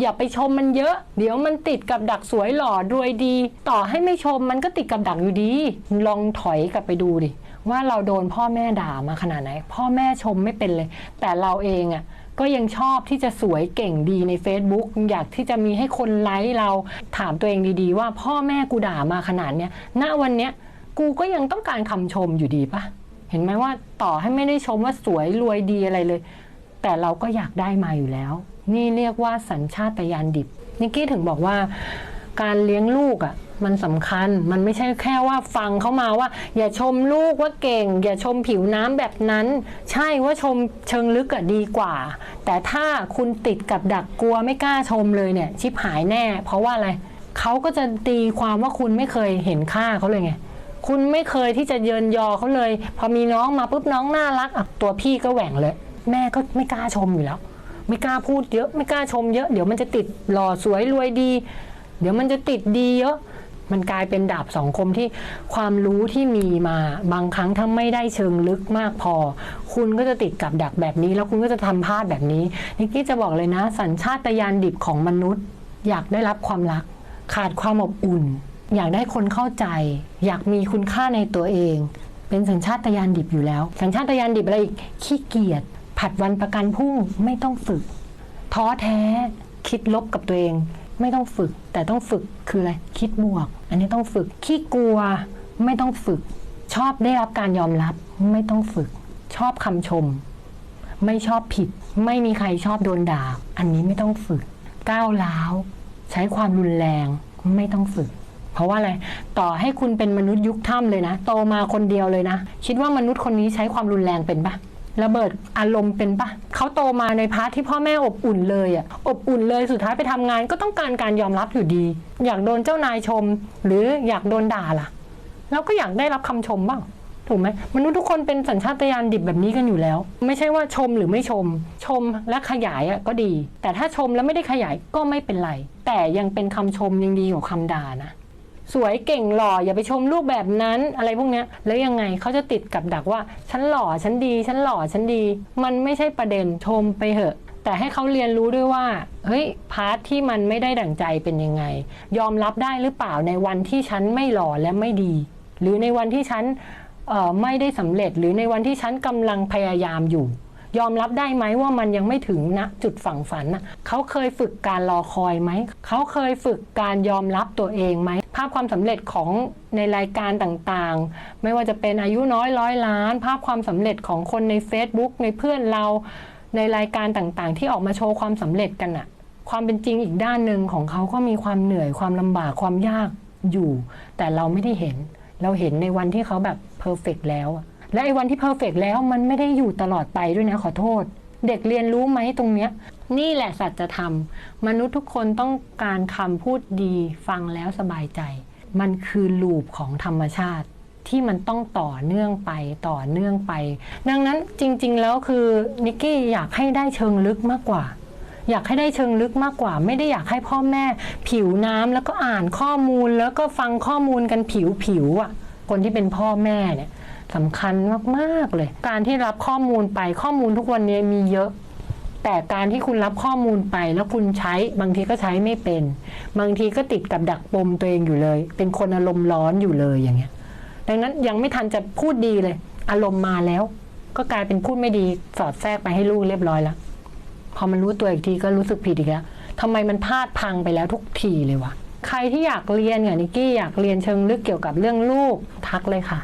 อย่าไปชมมันเยอะ เดี๋ยวมันติดกับดักสวยหล่อรวยดี ต่อให้ไม่ชมมันก็ติดกับดักอยู่ดี ลองถอยกลับไปดูดิ ว่าเราโดนพ่อแม่ด่ามาขนาดไหน พ่อแม่ชมไม่เป็นเลย แต่เราเองอะ่ะก็ยังชอบที่จะสวยเก่งดีใน Facebook อยากที่จะมีให้คนไลค์เราถามตัวเองดีๆ ว่าพ่อแม่กูด่ามาขนาดเนี้ยณวันเนี้ยกูก็ยังต้องการคำชมอยู่ดีปะเห็นไหมว่าต่อให้ไม่ได้ชมว่าสวยรวยดีอะไรเลย แต่เราก็อยากได้มาอยู่แล้ว นี่เรียกว่าสัญชาตญาณดิบนิกกี้ถึงบอกว่าการเลี้ยงลูกอะมันสำคัญมันไม่ใช่แค่ว่าฟังเขามาว่า อย่าชมลูกว่าเก่ง อย่าชมผิวน้ำแบบนั้น ใช่ว่าชมเชิงลึกอะดีกว่า แต่ถ้าคุณติดกับดักกลัวไม่กล้าชมเลยเนี่ย ชิบหายแน่ เพราะว่าอะไรเขาก็จะตีความว่าคุณไม่เคยเห็นค่าเขาเลยไงคุณไม่เคยที่จะเยินยอเขาเลย พอมีน้องมาปุ๊บน้องน่ารักอะตัวพี่ก็แหว่งเลย แม่ก็ไม่กล้าชมอยู่แล้ว ไม่กล้าพูดเยอะไม่กล้าชมเยอะ เดี๋ยวมันจะติดหล่อสวยรวยดี เดี๋ยวมันจะติดดีเยอะ มันกลายเป็นดาบสองคมที่ความรู้ที่มีมาบางครั้งถ้าไม่ได้เชิงลึกมากพอ คุณก็จะติดกับดักแบบนี้ แล้วคุณก็จะทำพลาดแบบนี้นิกกี้จะบอกเลยนะ สัญชาตญาณดิบของมนุษย์ อยากได้รับความรัก ขาดความอบอุ่น อยากได้คนเข้าใจ อยากมีคุณค่าในตัวเอง เป็นสัญชาตญาณดิบอยู่แล้ว สัญชาตญาณดิบอะไรอีกขี้เกียจ ผัดวันประกันพรุ่งไม่ต้องฝึก ท้อแท้คิดลบกับตัวเอง ไม่ต้องฝึก แต่ต้องฝึกคืออะไรคิดบวก อันนี้ต้องฝึกขี้กลัว ไม่ต้องฝึก ชอบได้รับการยอมรับ ไม่ต้องฝึก ชอบคำชม ไม่ชอบผิด ไม่มีใครชอบโดนด่า อันนี้ไม่ต้องฝึก ก้าวร้าว ใช้ความรุนแรงไม่ต้องฝึก เพราะว่าอะไร ต่อให้คุณเป็นมนุษย์ยุคถ้ำเลยนะ โตมาคนเดียวเลยนะ คิดว่ามนุษย์คนนี้ใช้ความรุนแรงเป็นปะ ระเบิดอารมณ์เป็นปะเขาโตมาในพาร์ทที่พ่อแม่อบอุ่นเลยอะอบอุ่นเลยสุดท้ายไปทำงานก็ต้องการการยอมรับอยู่ดี อยากโดนเจ้านายชม หรืออยากโดนด่าล่ะเราก็อยากได้รับคำชมบ้างถูกไหมมนุษย์ทุกคนเป็นสัญชาตญาณดิบแบบนี้กันอยู่แล้ว ไม่ใช่ว่าชมหรือไม่ชม ชมและขยายอะก็ดี แต่ถ้าชมแล้วไม่ได้ขยายก็ไม่เป็นไร แต่ยังเป็นคำชมยังดีกว่าคำด่านะ สวยเก่งหล่ออย่าไปชมลูกแบบนั้นอะไรพวกเนี้ยแล้วยังไงเขาจะติดกับดักว่า ฉันหล่อฉันดี ฉันหล่อฉันดี มันไม่ใช่ประเด็นชมไปเหอะ แต่ให้เขาเรียนรู้ด้วยว่าเฮ้ยพาร์ทที่มันไม่ได้ดั่งใจเป็นยังไง ยอมรับได้หรือเปล่าในวันที่ฉันไม่หล่อและไม่ดี หรือในวันที่ฉันไม่ได้สำเร็จ หรือในวันที่ฉันกำลังพยายามอยู่ ยอมรับได้ไหมว่ามันยังไม่ถึงณจุดฝั่งฝันนะเขาเคยฝึกการรอคอยไหม เขาเคยฝึกการยอมรับตัวเองไหม ภาพความสำเร็จของในรายการต่างๆ ไม่ว่าจะเป็นอายุน้อยร้อยล้าน ภาพความสำเร็จของคนใน Facebook ในเพื่อนเราในรายการต่างๆ ที่ออกมาโชว์ความสำเร็จกันอะความเป็นจริงอีกด้านหนึ่งของเขาก็มีความเหนื่อยความลำบากความยากอยู่ แต่เราไม่ได้เห็น เราเห็นในวันที่เขาแบบเพอร์เฟกแล้วอะ และไอ้วันที่เพอร์เฟกแล้วมันไม่ได้อยู่ตลอดไปด้วยนะขอโทษ เด็กเรียนรู้ไหมตรงเนี้ย นี่แหละสัจธรรม มนุษย์ทุกคนต้องการคำพูดดีฟังแล้วสบายใจ มันคือลูปของธรรมชาติที่มันต้องต่อเนื่องไปต่อเนื่องไป ดังนั้นจริง ๆ แล้วคือนิกกี้อยากให้ได้เชิงลึกมากกว่า อยากให้ได้เชิงลึกมากกว่า ไม่ได้อยากให้พ่อแม่ ผิวน้ำแล้วก็อ่านข้อมูลแล้วก็ฟังข้อมูลกันผิวผิวๆอะ คนที่เป็นพ่อแม่เนี่ย สำคัญมากๆเลย การที่รับข้อมูลไปข้อมูลทุกวันนี้มีเยอะ แต่การที่คุณรับข้อมูลไปแล้วคุณใช้บางทีก็ใช้ไม่เป็น บางทีก็ติดกับดักปมตัวเองอยู่เลย เป็นคนอารมณ์ร้อนอยู่เลยอย่างเงี้ย ดังนั้นยังไม่ทันจะพูดดีเลย อารมณ์มาแล้ว ก็กลายเป็นพูดไม่ดีสอดแทรกไปให้ลูกเรียบร้อยแล้วพอมันรู้ตัวอีกทีก็รู้สึกผิดอีกแล้วทำไมมันพลาดพังไปแล้วทุกทีเลยวะใครที่อยากเรียนกับนิกกี้อยากเรียนเชิงลึกเกี่ยวกับเรื่องลูกทักเลยค่ะ